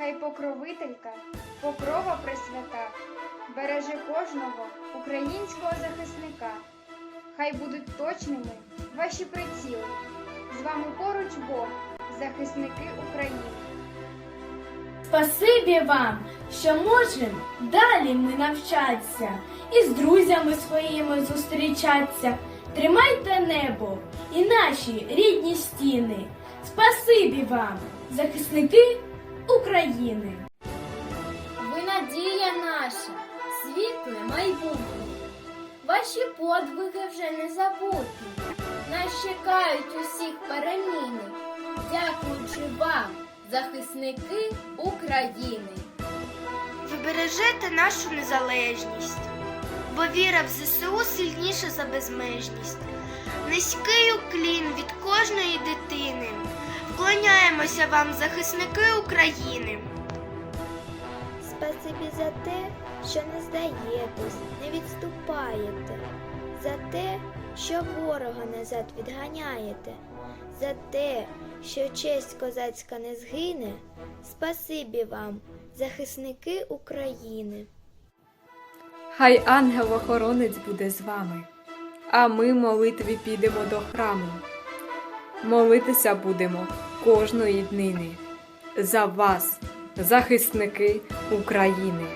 Хай покровителька, покрова пресвята, береже кожного українського захисника. Хай будуть точними ваші приціли. З вами поруч Бог, захисники України. Спасибі вам, що можемо далі ми навчатися і з друзями своїми зустрічатися. Тримайте небо і наші рідні стіни. Спасибі вам, захисники України. Ви надія наша, світле майбутнє. Ваші подвиги вже не забутні. Нас чекають усіх переміни. Дякуючи вам, захисники України. Ви бережете нашу незалежність, бо віра в ЗСУ сильніша за безмежність. Низький уклін від кожної дитини. Вклоняємося вам, захисники України. Спасибі за те, що не здаєтесь, не відступаєте, за те, що ворога назад відганяєте, за те, що честь козацька не згине. Спасибі вам, захисники України. Хай ангел-охоронець буде з вами, а ми молитві підемо до храму. Молитися будемо кожної днини за вас, захисники України.